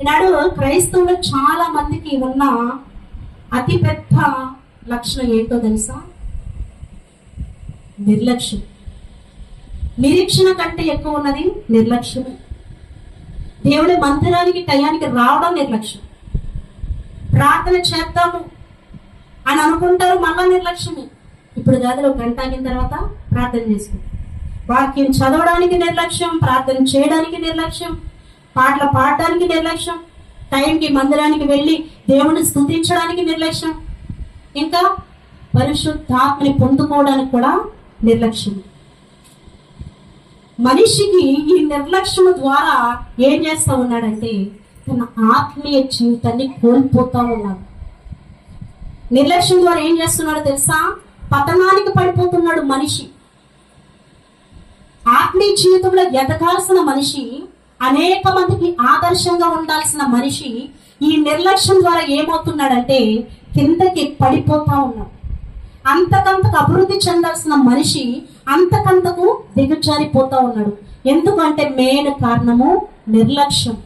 ఈనాడు క్రైస్తవులు చాలా మందికి ఉన్న అతి పెద్ద లక్షణం ఏంటో తెలుసా? నిర్లక్ష్యం. నిరీక్షణ కంటే ఎక్కువ ఉన్నది నిర్లక్ష్యం దేవుడి మందిరానికి టయానికి రావడం నిర్లక్ష్యం. ప్రార్థన చేద్దాము అని అనుకుంటారు మళ్ళా నిర్లక్ష్యమే. ఇప్పుడు కాదు ఒక గంట అయిన తర్వాత ప్రార్థన చేసుకుంటాం. వాక్యం చదవడానికి నిర్లక్ష్యం ప్రార్థన చేయడానికి నిర్లక్ష్యం పాటలు పాడటానికి నిర్లక్ష్యం టైంకి మందిరానికి వెళ్ళి దేవుని స్థుతించడానికి నిర్లక్ష్యం. ఇంకా పరిశుద్ధాత్మని పొందుకోవడానికి కూడా నిర్లక్ష్యం. మనిషికి ఈ నిర్లక్ష్యం ద్వారా ఏం చేస్తా ఉన్నాడంటే తన ఆత్మీయ జీవితాన్ని కోల్పోతా ఉన్నాడు. నిర్లక్ష్యం ద్వారా ఏం చేస్తున్నాడో తెలుసా? పతనానికి పడిపోతున్నాడు మనిషి. ఆత్మీయ జీవితంలో ఎదగాల్సిన మనిషి అనేక మందికి ఆదర్శంగా ఉండాల్సిన మనిషి ఈ నిర్లక్ష్యం ద్వారా ఏమవుతున్నాడంటే కిందకి పడిపోతా ఉన్నాడు. అంతకంతకు అభివృద్ధి చెందాల్సిన మనిషి అంతకంతకు దిగజారిపోతా ఉన్నాడు. ఎందుకంటే మెయిన్ కారణము నిర్లక్ష్యం.